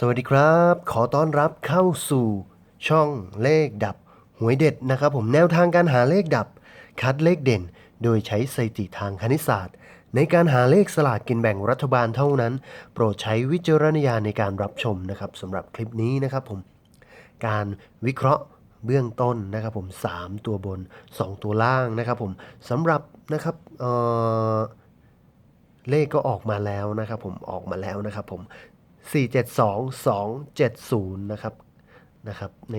สวัสดีครับ ขอต้อนรับเข้าสู่ช่องเลขดับ หวยเด็ดนะครับผมแนวทางการหาเลขดับ คัดเลขเด่น โดยใช้สถิติทางคณิตศาสตร์ ในการหาเลขสลากกินแบ่งรัฐบาลเท่านั้น โปรดใช้วิจารณญาณในการรับชมนะครับสำหรับคลิปนี้นะครับผมการวิเคราะห์เบื้องต้นนะครับผม 3 ตัวบน 2 ตัวล่างนะครับผมสำหรับนะครับเเลขก็ออกมาแล้วนะครับผมออกมาแล้วนะครับผม 472270 นะครับนะครับใน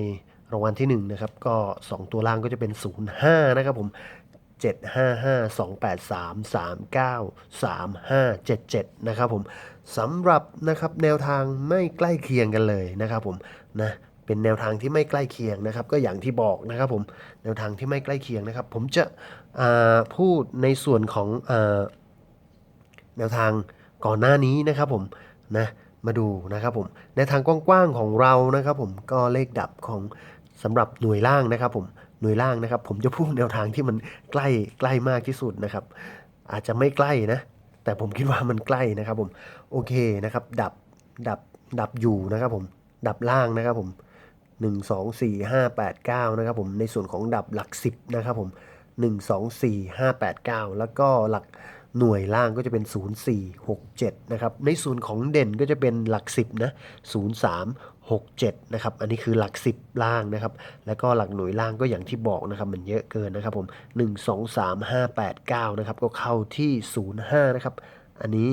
รางวัลที่1นะครับก็ 2 ตัวล่างก็จะเป็น 05 นะครับผม 75528339357นะครับผมสำหรับนะครับแนวทางไม่ใกล้เคียงกันเลยนะครับผมนะเป็นแนวทางที่ไม่ใกล้เคียงนะครับ ก็อย่างที่บอกนะครับผมแนวทางที่ไม่ใกล้เคียงนะครับ ผมจะพูดในส่วนของอแนวทางก่อนหน้านี้นะครับผมนะ มาดูนะครับผมแนทางกว้างๆของเรานะครับผมก็เลขดับของสำหรับหน่วยล่างนะครับผมหน่วยล่างนะครับ ผมจะพูดแนวทางที่มันใกล้ใกล้มากที่สุดนะครับ อาจจะไม่ใกล้นะ แต่ผมคิดว่ามันใกล้นะครับผมโอเคนะครับ ดับดับดับอยู่นะครับผมดับล่างนะครับผม1 2 4 5 8 9นะครับผมในส่วนของดับหลัก 10นะครับผม1 2 4 5 8 9 แล้วก็หลัก หน่วยล่างก็จะเป็น 0 4 6 7 นะครับ ในส่วนของเด่นก็จะเป็นหลัก 10 นะ 0 3 6 7 นะครับ อันนี้คือหลัก 10 ล่างนะครับ แล้วก็หลักหน่วยล่างก็อย่างที่บอกนะครับ มันเยอะเกินนะครับผม 1 2 3 5 8 9 นะครับ ก็เข้าที่ 05 นะครับ อันนี้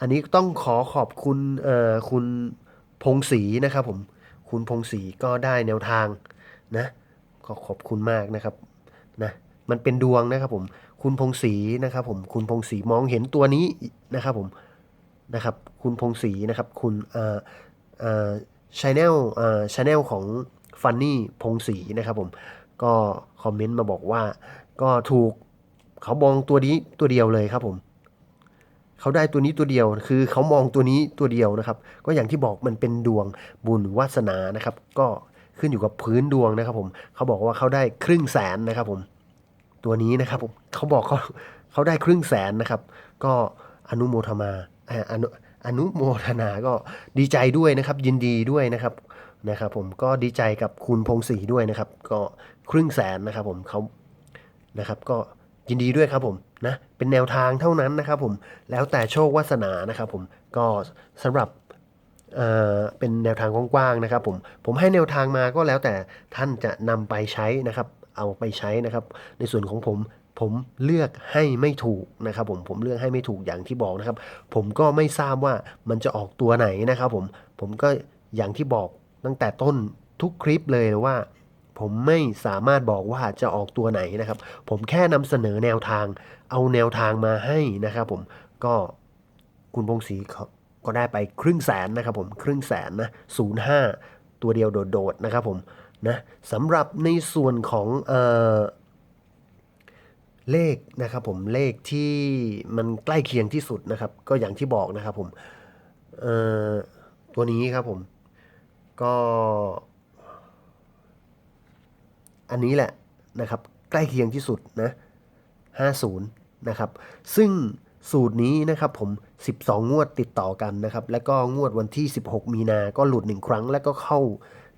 อันนี้ต้องขอขอบคุณเอ่อคุณพงศรีนะครับผม คุณพงศรีก็ได้แนวทางนะก็ขอบคุณมากนะครับนะ มันเป็นดวงนะครับผม คุณพงศรีนะครับผมคุณพงศรีมองเห็นตัวนี้นะครับผมนะครับคุณพงศรีนะครับคุณอ่อเอ่อชแนลอ่อชแนลของฟันนี่พงศรีนะครับผมก็คอมเมนต์มาบอกว่า ก็ถูกเขามองตัวนี้ตัวเดียวเลยครับผมเขาได้ตัวนี้ตัวเดียว คือเขามองตัวนี้ตัวเดียวนะครับ ก็อย่างที่บอกมันเป็นดวงบุญวาสนานะครับ ก็ขึ้นอยู่กับพื้นดวงนะครับผมเขาบอกว่าเขาได้ครึ่งแสนนะครับผม ตัวนี้นะครับผมเขาบอกเขาเขาได้ครึ่งแสนนะครับ ก็อนุโมทนาอนุอนุโมทนาก็ดีใจด้วยนะครับ ยินดีด้วยนะครับนะครับผมก็ดีใจกับคุณพงศรีด้วยนะครับ ก็ครึ่งแสนนะครับผมเขานะครับก็ยินดีด้วยครับผมนะเป็นแนวทางเท่านั้นนะครับผมแล้วแต่โชควาสนานะครับผมก็สำหรับเอ่อเป็นแนวทางกว้างๆนะครับผมผมให้แนวทางมาก็แล้วแต่ท่านจะนำไปใช้นะครับ เอาไปใช้นะครับ ในส่วนของผมผมเลือกให้ไม่ถูกนะครับผมผมเลือกให้ไม่ถูกอย่างที่บอกนะครับ ผมก็ไม่ทราบว่ามันจะออกตัวไหนนะครับผมผมก็อย่างที่บอกตั้งแต่ต้นทุกคลิปเลยว่า ผมไม่สามารถบอกว่าจะออกตัวไหนนะครับ ผมแค่นำเสนอแนวทาง เอาแนวทางมาให้นะครับ ผมก็คุณพงศรีเขาก็ได้ไปครึ่งแสนนะครับ ผมครึ่งแสนนะศูนย์ห้าตัวเดียวโดดๆนะครับ ผม นะสำหรับในส่วนของเออเลขนะครับผมเลขที่มันใกล้เคียงที่สุดนะครับ ก็อย่างที่บอกนะครับผมตัวนี้ครับผมก็ อันนี้แหละนะครับ ใกล้เคียงที่สุดนะ50นะครับ ซึ่งสูตรนี้นะครับผม 12 งวดติดต่อกันนะครับ แล้วก็งวดวันที่ 16 มีนา ก็หลุด 1 ครั้ง แล้วก็เข้า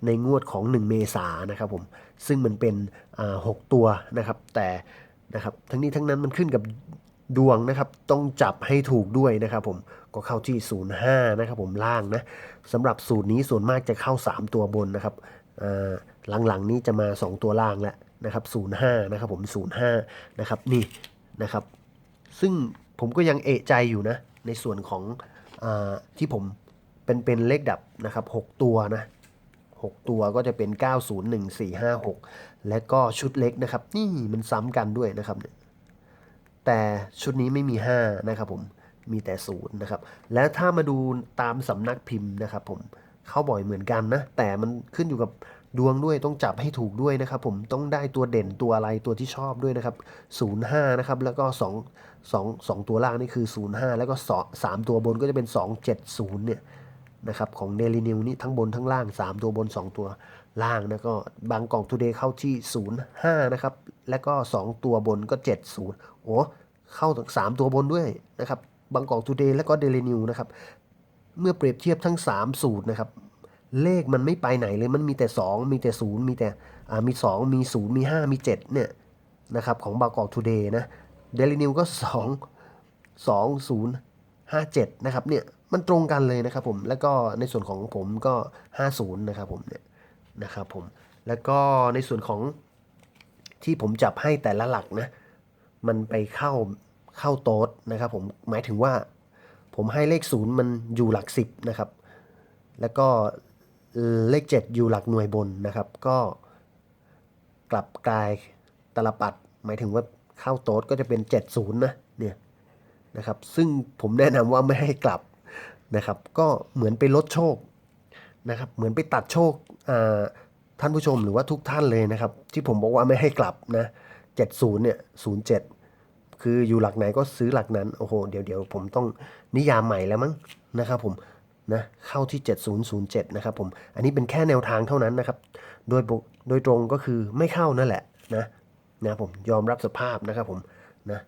ในงวดของ 1 เมษานะครับผมซึ่งมันเป็นอ่า6ตัวนะครับ แต่นะครับทั้งนี้ทั้งนั้นมันขึ้นกับดวงนะครับต้องจับให้ถูกด้วยนะครับผมก็เข้าที่ 05 นะครับผมล่างนะสำหรับสูตรนี้ส่วนมากจะเข้า 3 ตัวบนนะครับหลังๆนี้จะมา 2 ตัวล่างแล้วนะครับ 05 นะครับผม 05 นะครับนี่นะครับ ซึ่งผมก็ยังเอะใจอยู่นะในส่วนของอที่ผมเป็นเป็นเลขดับนะครับ 6 ตัวนะ 6 ตัวก็จะเป็น 901456 และก็ชุดเล็กนะครับ นี่มันซ้ำกันด้วยนะครับเนี่ยแต่ชุดนี้ไม่มี 5 นะครับผมมีแต่ศูนย์นะครับ แล้วถ้ามาดูตามสำนักพิมพ์นะครับผมเข้าบ่อยเหมือนกันนะ แต่มันขึ้นอยู่กับดวงด้วยต้องจับให้ถูกด้วยนะครับผมต้องได้ตัวเด่นตัวอะไรตัวที่ชอบด้วยนะครับ 05 นะครับ แล้วก็ 2 2 2 ตัวล่างนี่คือ 05 แล้วก็ 3 ตัวบนก็จะเป็น 270 เนี่ย นะครับของเดลินิวนี่ทั้งบนทั้งล่าง 3 ตัวบน 2 ตัวล่างนะก็บางกอกทูเดย์เข้าที่ 05 นะครับ แล้วก็ 2 ตัวบนก็ 70 โอ้เข้าถึง3ตัวบนด้วยนะครับบางกอกทูเดย์แล้วก็เดลินิวนะครับ เมื่อเปรียบเทียบทั้ง 3 สูตรนะครับ เลขมันไม่ไปไหนเลยมันมีแต่ 2 มีแต่ 0 มีแต่อ่ามี 2 มี 0 มี 5 มี 7 เนี่ยนะครับของบางกอกทูเดย์นะเดลินิวก็ 2 2 0 5 7 นะครับเนี่ย มันตรงกันเลยนะครับผมแล้วก็ในส่วนของผมก็ 50 นะครับผมเนี่ยนะครับผมแล้วก็ในส่วนของที่ผมจับให้แต่ละหลักนะมันไปเข้าเข้าโต๊ดนะครับผมหมายถึงว่า ผมให้เลขศูนย์มันอยู่หลักสิบนะครับแล้วก็เลขเจ็ดอยู่หลักหน่วยบนนะครับ ก็กลับกลายตลปัด หมายถึงว่าเข้าโต๊ดก็จะเป็นเจ็ดศูนย์นะเนี่ยนะครับซึ่งผมแนะนำว่าไม่ให้กลับ นะครับ ก็เหมือนไปลดโชคนะครับ เหมือนไปตัดโชคท่านผู้ชมหรือว่าทุกท่านเลยนะครับ ที่ผมบอกว่าไม่ให้กลับนะเจ็ดศูนย์เนี่ยศูนย์เจ็ดคืออยู่หลักไหนก็ซื้อหลักนั้น โอ้โห เดี๋ยวเดี๋ยวผมต้องนิยามใหม่แล้วมั้งนะครับผมนะเข้าที่ 7007 นะครับผม อันนี้เป็นแค่แนวทางเท่านั้นนะครับ โดยโดยตรงก็คือไม่เข้านั่นแหละนะนะผมยอมรับสภาพนะครับผมนะ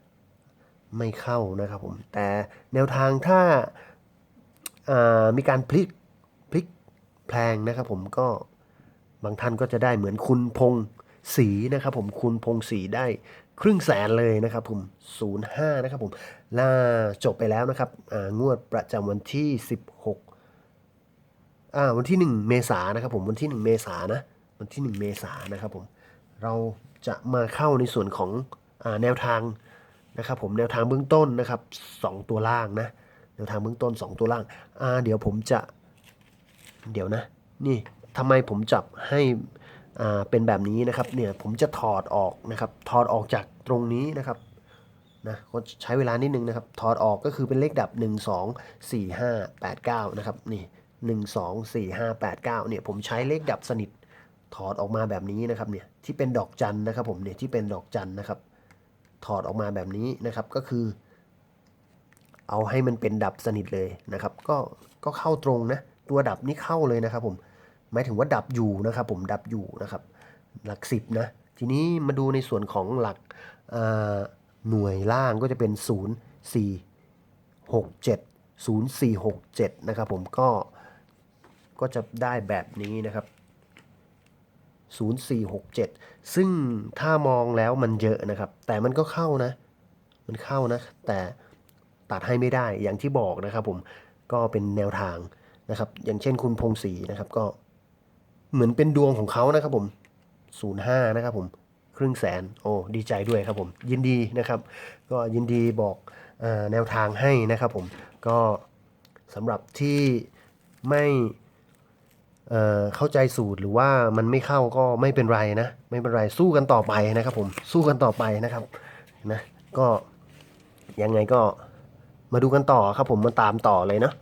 ไม่เข้านะครับผม แต่แนวทางถ้า มีการพลิกพลิกแพลงนะครับผมก็บางท่านก็จะได้เหมือนคุณพงศรีนะครับผมคุณพงศรีได้ครึ่งแสนเลยนะครับผม05นะครับผมล่าจบไปแล้วนะครับงวดประจำวันที่ 16อ่าวันที่ 1 เมษานะครับผมวันที่ 1 เมษานะวันที่ 1 เมษานะครับผมเราจะมาเข้าในส่วนของอแนวทางนะครับผมแนวทางเบื้องต้นนะครับ 2 ตัวล่างนะ แนวทางเบื้องต้น 2 ตัวล่างอ่าเดี๋ยวผมจะ เดี๋ยวนะ นี่ทำไมผมจับให้อ่าเป็นแบบนี้นะครับ เนี่ยผมจะถอดออกนะครับ ถอดออกจากตรงนี้นะครับนะก็ใช้เวลานิดนึงนะครับ ถอดออกก็คือเป็นเลขดับ 1 2 4 5 8 9 นะครับ นี่ 1 2 4 5 8 9 เนี่ยผมใช้เลขดับสนิท ถอดออกมาแบบนี้นะครับ เนี่ยที่เป็นดอกจันนะครับผมเนี่ยที่เป็นดอกจันนะครับ ถอดออกมาแบบนี้นะครับ ก็คือ เอาให้มันเป็นดับสนิทเลยนะครับ ก็ก็เข้าตรงนะ ตัวดับนี่เข้าเลยนะครับผมหมายถึงว่าดับอยู่นะครับ ผมดับอยู่นะครับ หลักสิบนะ ทีนี้มาดูในส่วนของหลักหน่วยล่างก็จะเป็น 0 4 6 7 0 4 6 7 นะครับผมก็ก็จะได้แบบนี้นะครับ 0467 ซึ่งถ้ามองแล้วมันเยอะนะครับ แต่มันก็เข้านะ มันเข้านะ แต่ ตัดให้ไม่ได้อย่างที่บอกนะครับผมก็เป็นแนวทางนะครับ อย่างเช่นคุณพงศรีนะครับก็เหมือนเป็นดวงของเขานะครับผม05นะครับผมครึ่งแสนโอ้ดีใจด้วยครับผมยินดีนะครับ ก็ยินดีบอกอแนวทางให้นะครับผมก็สำหรับที่ไม่เเข้าใจสูตรหรือว่ามันไม่เข้าก็ไม่เป็นไรนะ ไม่เป็นไรสู้กันต่อไปนะครับผมสู้กันต่อไปนะครับนะก็ยังไงก็ มาดูกันต่อครับผมมาตามต่อเลยเนาะ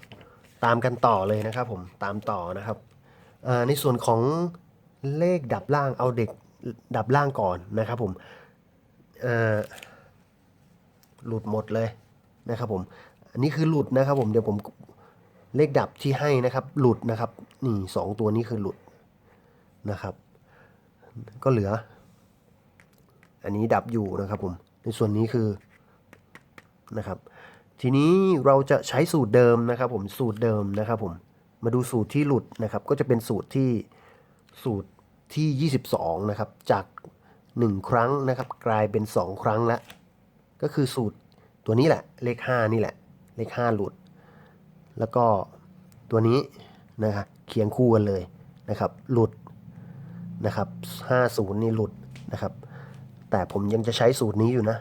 ตามกันต่อเลยนะครับผมตามต่อนะครับในส่วนของเลขดับล่างเอาเด็กดับล่างก่อนนะครับผมหลุดหมดเลยนะครับผมอันนี้คือหลุดนะครับผมเดี๋ยวผมเลขดับที่ให้นะครับ หลุดนะครับนี่สองตัวนี้คือหลุดนะครับ ก็เหลือ อันนี้ดับอยู่นะครับผมในส่วนนี้คือนะครับ ทีนี้เราจะใช้สูตรเดิมนะครับผมสูตรเดิมนะครับผมมาดูสูตรที่หลุดนะครับ ก็จะเป็นสูตรที่สูตรที่ 22 นะครับ จาก 1 ครั้งนะครับ กลายเป็น 2 ครั้งล้วก็คือสูตรตัวนี้แหละเลข 5 นี่แหละ เลข 5 หลุด แล้วก็ตัวนี้นะครับเคียงคู่กันเลยนะครับ หลุดนะครับ 50 นี่หลุดนะครับ แต่ผมยังจะใช้สูตรนี้อยู่นะ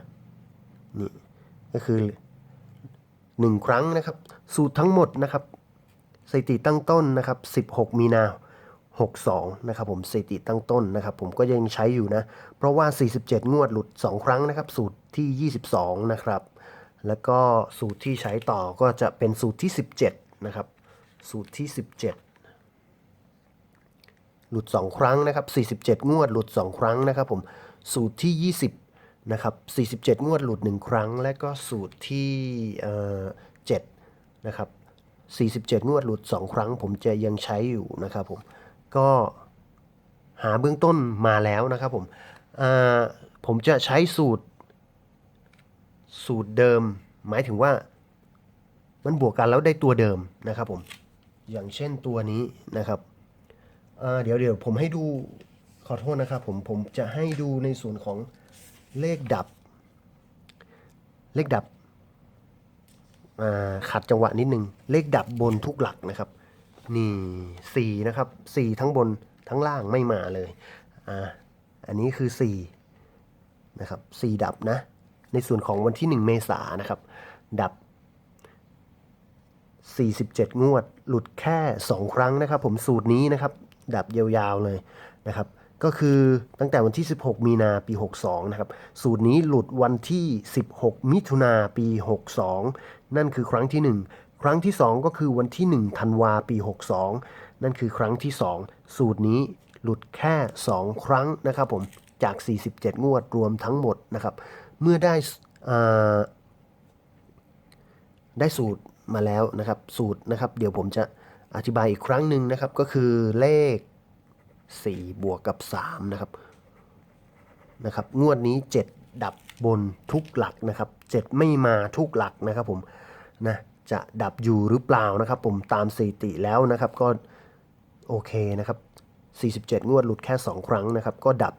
นี่ก็คือ 1 ครั้งนะครับ สูตรทั้งหมดนะครับสถิติตั้งต้นนะครับ 16 มีนา 62 นะครับผมสถิติตั้งต้นนะครับ ผมก็ยังใช้อยู่นะ เพราะว่า 47 งวดหลุด 2 ครั้งนะครับ สูตรที่ 22 นะครับ แล้วก็สูตรที่ใช้ต่อก็จะเป็นสูตรที่ 17 นะครับ สูตรที่ 17หลุด 2 ครั้งนะครับ47 งวดหลุด 2 ครั้งนะครับผมสูตรที่20 นะครับ47 งวดหลุด 1 ครั้ง และก็สูตรที่เ7นะครับ47 งวดหลุด 2 ครั้ง ผมจะยังใช้อยู่นะครับผมก็หาเบื้องต้นมาแล้วนะครับผมผมจะใช้สูตร สูตรเดิม หมายถึงว่ามันบวกกันแล้วได้ตัวเดิมนะครับผมอย่างเช่นตัวนี้นะครับเดี๋ยวเดี๋ยวผมให้ดูขอโทษนะครับผมผมจะให้ดูในส่วนของ เลขดับ เลขดับขัดจังหวะนิดนึง เลขดับบนทุกหลักนะครับ นี่สี่นะครับสี่ทั้งบนทั้งล่างไม่มาเลยอ่าอันนี้คือสี่นะครับสี่ดับนะ ในส่วนของวันที่1เมษานนะครับ ดับ 47 งวด หลุดแค่ 2 ครั้งนะครับ ผมสูตรนี้นะครับ ดับยาวๆเลยนะครับ ก็คือตั้งแต่วันที่ 16 มีนาปี 62 นะครับ สูตรนี้หลุดวันที่ 16 มิถุนาปี 62 นั่นคือครั้งที่ 1 ครั้งที่ 2 ก็คือวันที่ 1 ธันวาปี 62 นั่นคือครั้งที่ 2 สูตรนี้หลุดแค่ 2 ครั้งนะครับผม จาก 47 งวดรวมทั้งหมดนะครับ เมื่อได้ได้สูตรมาแล้วนะครับ สูตรนะครับ เดี๋ยวผมจะอธิบายอีกครั้งหนึ่งนะครับ ก็คือเลข 4 บวกกับ 3 นะครับนะครับ งวดนี้ 7 ดับบนทุกหลักนะครับ 7 ไม่มาทุกหลักนะครับผมนะจะดับอยู่หรือเปล่านะครับ ผมตามสถิติแล้วนะครับก็โอเคนะครับ 47 งวดหลุดแค่ 2 ครั้งนะครับ ก็ดับ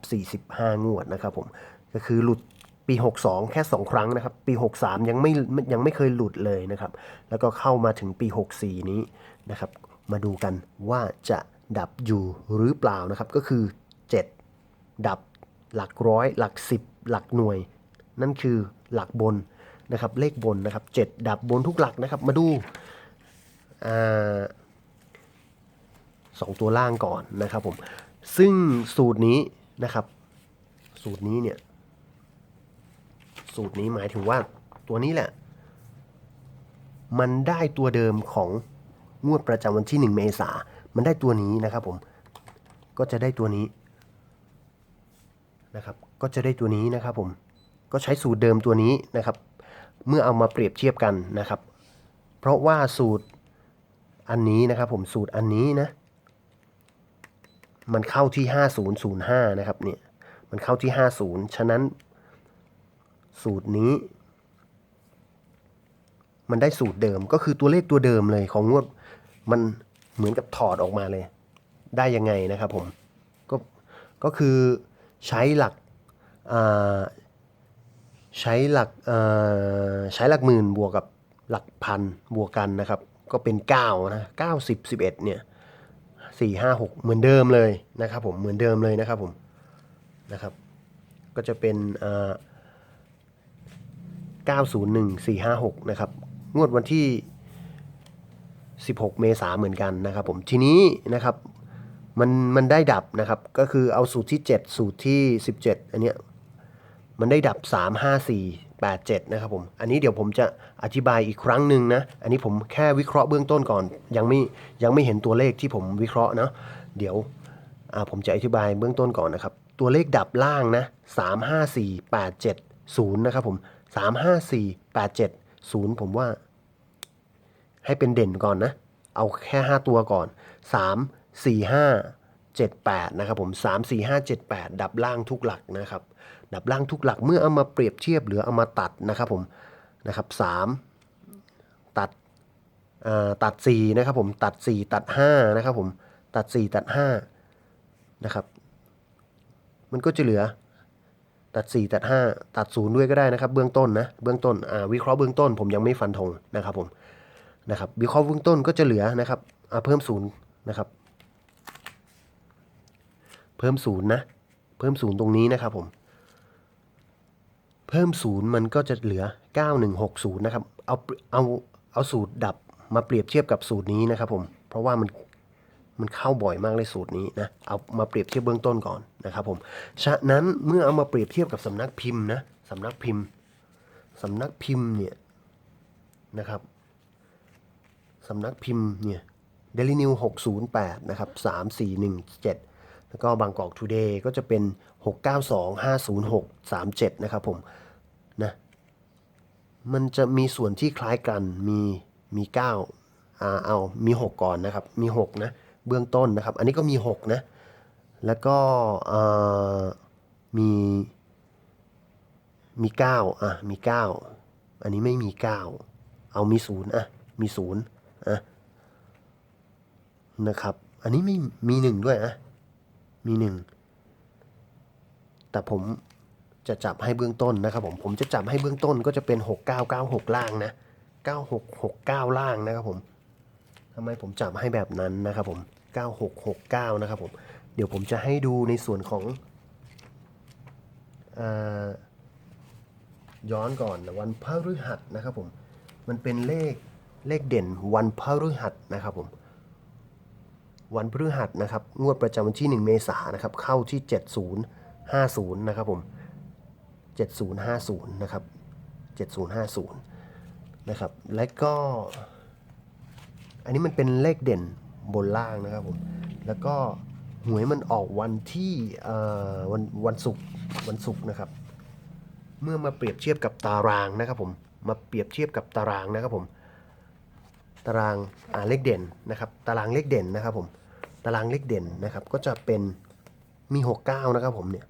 45 งวดนะครับผมก็คือหลุดปี 62 แค่ 2 ครั้งนะครับ ปี 63 ยังไม่ยังไม่เคยหลุดเลยนะครับ แล้วก็เข้ามาถึงปี 64 นี้นะครับ มาดูกันว่าจะ ดับอยู่หรือเปล่านะครับ ก็คือ 7 ดับหลักร้อย หลัก 10 หลักหน่วย นั่นคือหลักบนนะครับ เลขบนนะครับ 7 ดับบนทุกหลักนะครับ มาดูสองตัวล่างก่อนนะครับผม ซึ่งสูตรนี้นะครับ สูตรนี้เนี่ย สูตรนี้หมายถึงว่าตัวนี้แหละ มันได้ตัวเดิมของงวดประจำวันที่ 1 เมษา มันได้ตัวนี้นะครับผมก็จะได้ตัวนี้นะครับ ก็จะได้ตัวนี้นะครับผมก็ใช้สูตรเดิมตัวนี้นะครับ เมื่อเอามาเปรียบเทียบกันนะครับ เพราะว่าสูตรอันนี้นะครับผมสูตรอันนี้นะ มันเข้าที่ 5005 นะครับเนี่ยมันเข้าที่ 50 ฉะนั้นสูตรนี้ มันได้สูตรเดิมก็คือตัวเลขตัวเดิมเลยของงวดมัน เหมือนกับถอดออกมาเลย ได้ยังไงนะครับผม ก็ก็คือใช้หลักใช้หลักใช้หลักหมื่นบวกกับหลักพันบวกกันนะครับ ก็เป็น 9 นะ90 11 เนี่ยสี่ห้าหกเหมือนเดิมเลยนะครับผมเหมือนเดิมเลยนะครับผมนะครับก็จะเป็นเก้าศูนย์หนึ่งสี่ห้าหกนะครับ งวดวันที่ 16 เมษาเหมือนกันนะครับผมทีนี้นะครับมันมันได้ดับนะครับก็คือเอาสูตรที่ 7 สูตรที่ 17 อันเนี้ยมันได้ดับ 3 5 4 8 7นะครับผมอันนี้เดี๋ยวผมจะอธิบายอีกครั้งหนึ่งนะอันนี้ผมแค่วิเคราะห์เบื้องต้นก่อน ยังไม่ยังไม่เห็นตัวเลขที่ผมวิเคราะห์เนาะเดี๋ยวอ่าผมจะอธิบายเบื้องต้นก่อนนะครับตัวเลขดับล่างนะ3 5 4 8 7 0นะครับผม3 5 4 8 7 0 ผมว่า ให้เป็นเด่นก่อนนะ เอาแค่ 5 ตัวก่อน 3 4 5 7 8 นะครับผม 3 4 5 7 8 ดับล่างทุกหลักนะครับ ดับล่างทุกหลักเมื่อเอามาเปรียบเทียบหรือเอามาตัดนะครับผมนะครับ 3 ตัดอ่าตัด 4 นะครับผมตัด 4 ตัด 5 นะครับผมตัด 4 ตัด 5 นะครับ มันก็จะเหลือตัด 4 ตัด 5 ตัด 0 ด้วยก็ได้นะครับ เบื้องต้นนะ เบื้องต้นอ่าวิเคราะห์เบื้องต้นผมยังไม่ฟันธงนะครับผม นะครับวิเคราะห์เบื้องต้นก็จะเหลือนะครับอ่าเพิ่ม0นย์นะครับ เพิ่ม0นย์นะ เพิ่ม0ตรงนี้นะครับผม เพิ่ม0มันก็จะเหลือ 9160 นะครับ เอาเอาเอาสูตรดับมาเปรียบเทียบกับสูตรนี้นะครับผม เพราะว่ามันมันเข้าบ่อยมากเลยสูตรนี้นะ เอามาเปรียบเทียบเบื้องต้นก่อนนะครับผม ฉะนั้นเมื่อเอามาเปรียบเทียบกับสำนักพิมพ์นะสำนักพิมพ์สำนักพิมพ์เนี่ยนะครับ สำนักพิมพ์เนี่ย Daily New 608นะครับ3417แล้วก็บางกอกทูเดย์ก็จะเป็น692 506 37นะครับผมนะมันจะมีส่วนที่คล้ายกันมีมี9อ่าเอามี6ก่อนนะครับ มี6นะเบื้องต้นนะครับ อันนี้ก็มี6นะแล้วก็มีมี 9 อะ มี 9 อันนี้ไม่มี 9 เอามี 0 อะมมีศูนย์ อะนะครับ อันนี้ไม่มีหนึ่งด้วยอะมีหนึ่งแต่ผมจะจับให้เบื้องต้นนะครับผมผมจะจับให้เบื้องต้นก็จะเป็น 6996 ล่างนะ 9669 ล่างนะครับผมทำไมผมจับให้แบบนั้นนะครับผม 9669 นะครับผมเดี๋ยวผมจะให้ดูในส่วนของอย้อนก่อนนะวันพฤหัสนะครับผม มันเป็นเลข เลขเด่นวันพฤหัสนะครับผมวันพฤหัสนะครับงวดประจำวันที่ 1 เมษายนนะครับเข้าที่ 7050 นะครับผม 7050 นะครับ 7050 นะครับ และก็ อันนี้มันเป็นเลขเด่นบนล่างนะครับผม แล้วก็หวยมันออกวันที่วันวันศุกร์วันศุกร์นะครับ เมื่อมาเปรียบเทียบกับตารางนะครับผม มาเปรียบเทียบกับตารางนะครับผม ตารางาเลขเด่นนะครับ ตารางเลขเด่นนะครับผมตารางเลขเด่นนะครับ ก็จะเป็นมี 69 นะครับผมเนี่ย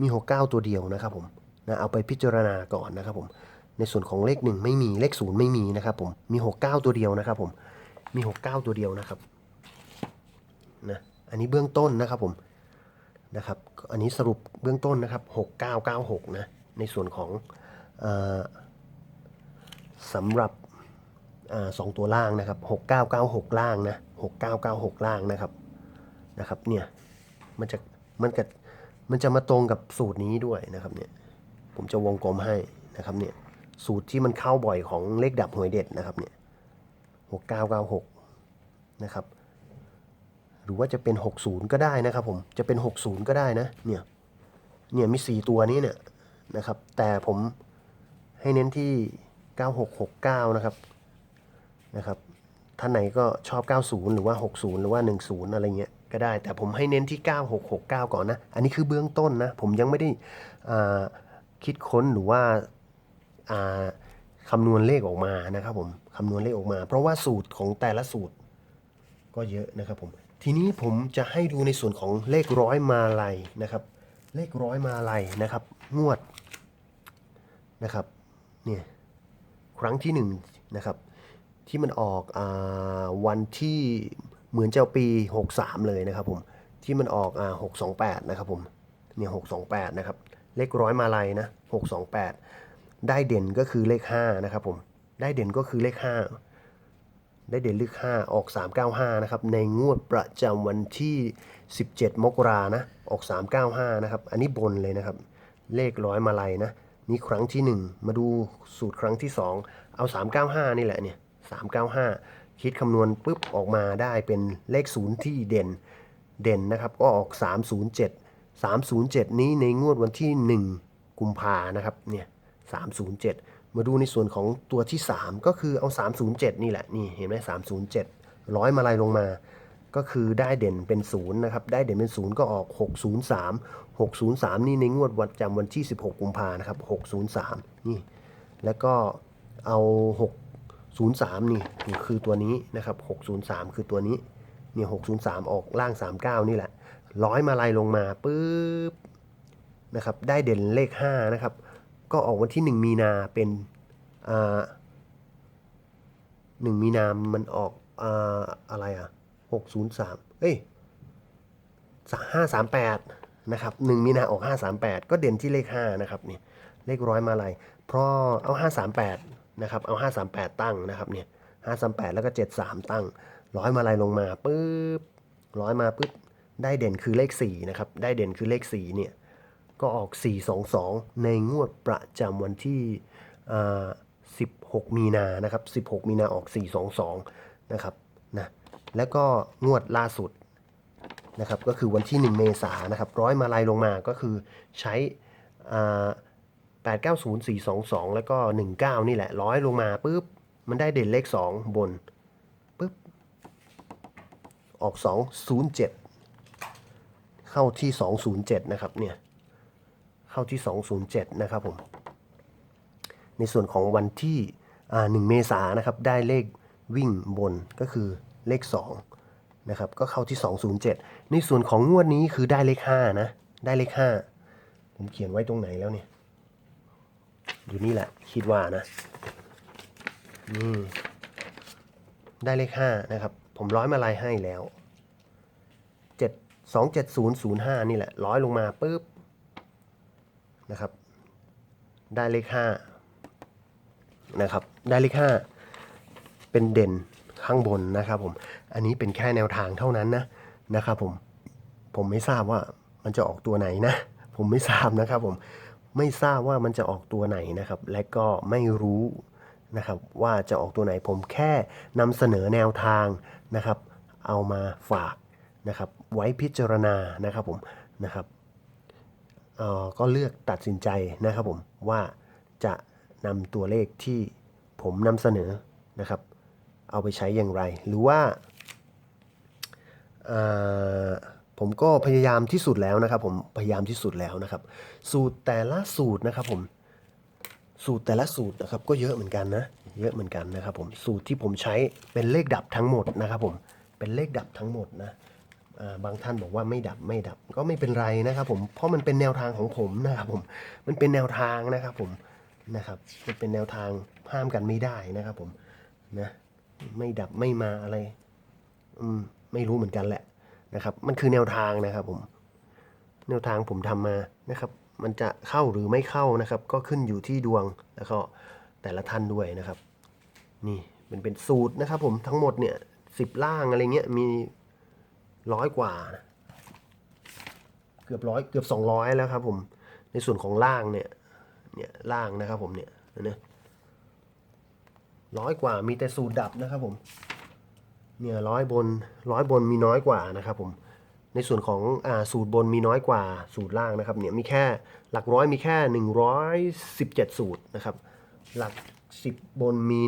มี 69 ตัวเดียวนะครับผมนะเอาไปพิจารณาก่อนนะครับผมในส่วนของเลขหนึ่งไม่มีเลขศูนย์ไม่มีนะครับผมมี 69 ตัวเดียวนะครับผมมี 69 ตัวเดียวนะครับนะอันนี้เบื้องต้นนะครับผมนะครับ อันนี้สรุปเบื้องต้นนะครับ 6996 นะในส่วนของอสำหรับ สองตัวล่างนะครับ6996ล่างนะ6996ล่างนะครับนะครับเนี่ยมันจะมันจะมันจะมาตรงกับสูตรนี้ด้วยนะครับเนี่ยผมจะวงกลมให้นะครับเนี่ยสูตรที่มันเข้าบ่อยของเลขดับหวยเด็ดนะครับเนี่ยหกเก้าเก้าหกนะครับหรือว่าจะเป็นหกศูนย์ก็ได้นะครับผมจะเป็นหกศูนย์ก็ได้นะเนี่ยเนี่ยมีสี่ตัวนี้เนี่ยนะครับแต่ผมให้เน้นที่เก้าหกหกเก้านะครับ นะครับท่านไหนก็ชอบ 90 หรือว่า 60 หรือว่า 10 อะไรเงี้ยก็ได้ แต่ผมให้เน้นที่ 9669 ก่อนนะ อันนี้คือเบื้องต้นนะ ผมยังไม่ได้คิดค้นหรือว่าาคำนวณเลขออกมานะครับผมคำนวณเลขออกมา เพราะว่าสูตรของแต่ละสูตรก็เยอะนะครับผม ทีนี้ผมจะให้ดูในส่วนของเลขร้อยมาลัยนะครับ เลขร้อยมาลัยนะครับ งวดนะครับ เนี่ย ครั้งที่หนึ่งนะครับ ที่มันออกอวันที่เหมือนจะปี 63 เลยนะครับผมที่มันออกอ่า628 นะครับผมเนี่ย628 นะครับ เลขร้อยมาลัยนะ 628 ได้เด่นก็คือเลข 5 นะครับผม ได้เด่นก็คือเลข 5 ได้เด่นเลข 5 ออก 395 นะครับ ในงวดประจำวันที่ 17 มกรานะ ออก 395 นะครับ อันนี้บนเลยนะครับ เลขร้อยมาลัยนะ นี่ครั้งที่ 1 มาดูสูตรครั้งที่ 2 เอา 395 นี่แหละเนี่ย 395 คิดคำนวณปุ๊บออกมาได้เป็นเลข 0 ที่เด่นเด่นนะครับ ก็ออก 307 307 นี้ในงวดวันที่ 1 กุมภานะครับเนี่ย307 มาดูในส่วนของตัวที่ 3 ก็คือเอา 307 นี่แหละนี่เห็นไหม307 ร้อยมาลายลงมาก็คือได้เด่นเป็น0นะครับ ได้เด่นเป็น 0 ก็ออก 603 603 นี่ในงวดวันจำวันที่ 16 กุมภานะครับ 603 นี่ แล้วก็เอา 03 นี่นี่คือตัวนี้นะครับ 603 คือตัวนี้เนี่ย603 ออกล่าง 39 นี่แหละ ร้อยมาลายลงมาปุ๊บนะครับได้เด่นเลข 5 นะครับ ก็ออกวันที่ 1 มีนาเป็นอ่า1มีนามันออกอ่าอะไรอะ 603 เอ้ย 538 นะครับ 1 มีนาออก 538 ก็เด่นที่เลข 5 นะครับเนี่ยเลขร้อยมาลายเพราะเอา 538 นะครับเอา 538 ตั้งนะครับเนี่ย538 แล้วก็ 73 ตั้งร้อยมาลายลงมาปุ๊บร้อยมาปุ๊บได้เด่นคือเลข4นะครับได้เด่นคือเลข4เนี่ยก็ออก 422 ในงวดประจำวันที่ 16 มีนานะครับ 16 มีนาออก 422 นะครับนะแล้วก็งวดล่าสุดนะครับก็คือวันที่ 1 เมษายนนะครับร้อยมาลายลงมาก็คือใช้ 890 422 แล้วก็ 19 นี่แหละร้อยลงมาปุ๊บ มันได้เด่นเลข 2 บนปุ๊บ ออก 207 เข้าที่ 207 นะครับเนี่ยเข้าที่ 207 นะครับผม ในส่วนของวันที่อ่า1เมษานนะครับได้เลขวิ่งบนก็คือเลข 2 นะครับ ก็เข้าที่ 207 ในส่วนของงวดนี้คือได้เลข 5 นะ ได้เลข 5 ผมเขียนไว้ตรงไหนแล้วเนี่ย อยู่นี่แหละ คิดว่านะนี่ได้เลขห้านะครับ ผมร้อยมาลายให้แล้วเจ็ดสองเจ็ดศูนย์ศูนย์ห้านี่แหละ ร้อยลงมาปุ๊บนะครับ ได้เลขห้านะครับ ได้เลขห้าเป็นเด่นข้างบนนะครับผม อันนี้เป็นแค่แนวทางเท่านั้นนะนะครับผม ผมไม่ทราบว่ามันจะออกตัวไหนนะ ผมไม่ทราบนะครับผม ไม่ทราบว่ามันจะออกตัวไหนนะครับ และก็ไม่รู้นะครับว่าจะออกตัวไหนผมแค่นำเสนอแนวทางนะครับ เอามาฝากนะครับ ไว้พิจารณานะครับผมนะครับออก็เลือกตัดสินใจนะครับผมว่าจะนำตัวเลขที่ผมนำเสนอนะครับ เอาไปใช้อย่างไร หรือว่า ผมก็พยายามที่สุดแล้วนะครับ ผมพยายามที่สุดแล้วนะครับ สูตรแต่ละสูตรนะครับ ผมสูตรแต่ละสูตรนะครับ ก็เยอะเหมือนกันนะ เยอะเหมือนกันนะครับ ผมสูตรที่ผมใช้เป็นเลขดับทั้งหมดนะครับ ผมเป็นเลขดับทั้งหมดนะาบางท่านบอกว่าไม่ดับไม่ดับก็ไม่เป็นไรนะครับ ผมเพราะมันเป็นแนวทางของผมนะครับ ผมมันเป็นแนวทางนะครับ ผมนะครับมันเป็นแนวทางห้ามกันไม่ได้นะครับ ผมนะ ไม่ดับไม่มาอะไร อืมไม่รู้เหมือนกันแหละ นะครับมันคือแนวทางนะครับผมแนวทางผมทำมานะครับ มันจะเข้าหรือไม่เข้านะครับ ก็ขึ้นอยู่ที่ดวงแล้วก็แต่ละท่านด้วยนะครับ นี่มันเป็นสูตรนะครับ ผมทั้งหมดเนี่ยสิบล่างอะไรเงี้ยมีร้อยกว่า เกือบร้อยเกือบสองร้อยแล้วครับ ผมในส่วนของล่างเนี่ยเนี่ยล่างนะครับ ผมเนี่ยนะร้อยกว่ามีแต่สูตรดับนะครับ ผม เนี่ยร้อยบนร้อยบนมีน้อยกว่านะครับผมในส่วนของอ่าสูตรบนมีน้อยกว่าสูตรล่างนะครับเนี่ยมีแค่หลักร้อยมีแค่ 117 สูตรนะครับหลัก 10 บนมี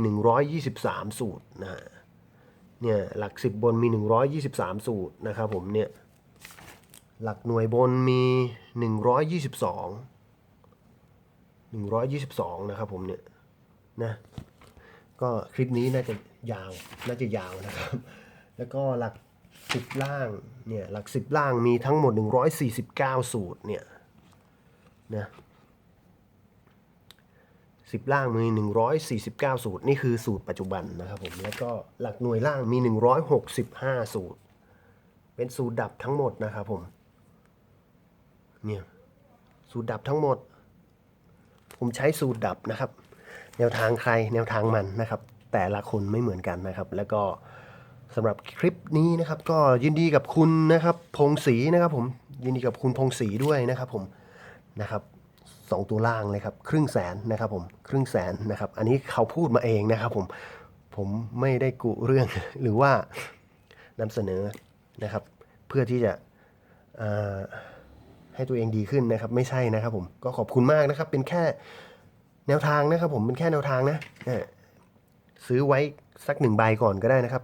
123 สูตรนะฮะเนี่ยหลัก 10 บนมี 123 สูตรนะครับผมเนี่ยหลักหน่วยบนมี 122 122 นะครับผมเนี่ยนะก็คลิปนี้น่าจะ ยาวน่าจะยาวนะครับ แล้วก็หลักสิบล่างเนี่ยหลักสิบล่างมีทั้งหมด 149 สูตรเนี่ยนะสิบล่างมี 149 สูตร นี่คือสูตรปัจจุบันนะครับผม แล้วก็หลักหน่วยล่างมี 165 สูตร เป็นสูตรดับทั้งหมดนะครับผม เนี่ยสูตรดับทั้งหมด ผมใช้สูตรดับนะครับ แนวทางใครแนวทางมันนะครับ แต่ละคนไม่เหมือนกันนะครับ แล้วก็สำหรับคลิปนี้นะครับ ก็ยินดีกับคุณนะครับพงศรีนะครับ ผมยินดีกับคุณพงศรีด้วยนะครับ ผมนะครับสองตัวล่างเลยครับครึ่งแสนนะครับ ผมครึ่งแสนนะครับ อันนี้เขาพูดมาเองนะครับ ผมผมไม่ได้กุเรื่องหรือว่านำเสนอนะครับ เพื่อที่จะให้ตัวเองดีขึ้นนะครับ ไม่ใช่นะครับ ผมก็ขอบคุณมากนะครับ เป็นแค่แนวทางนะครับ ผมเป็นแค่แนวทางนะ ซื้อไว้สักหนึ่งใบก่อนก็ได้นะครับ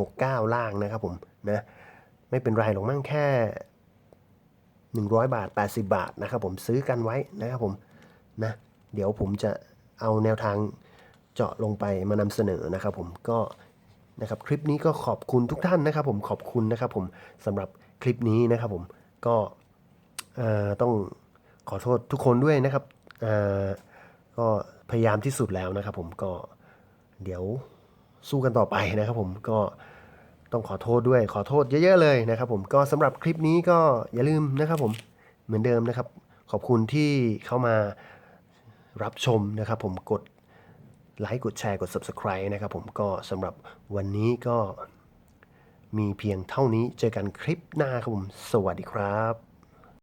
9669 ล่างนะครับผมนะไม่เป็นไรหรอกมั่งแค่ 100 บาท 80 บาทนะครับผมซื้อกันไว้นะครับผมนะเดี๋ยวผมจะเอาแนวทางเจาะลงไปมานำเสนอนะครับผมก็นะครับคลิปนี้ก็ขอบคุณทุกท่านนะครับผมขอบคุณนะครับผมสำหรับคลิปนี้นะครับผมก็เอ่อต้องขอโทษทุกคนด้วยนะครับเอ่อก็พยายามที่สุดแล้วนะครับผมก็ เดี๋ยวสู้กันต่อไปนะครับผมก็ต้องขอโทษด้วยขอโทษเยอะ ๆ เลยนะครับผมก็สำหรับคลิปนี้ก็อย่าลืมนะครับผมเหมือนเดิมนะครับ ขอบคุณที่เข้ามารับชมนะครับผมกดไลค์กดแชร์กด subscribe นะครับผมก็สำหรับวันนี้ก็มีเพียงเท่านี้เจอกันคลิปหน้าครับผม สวัสดีครับ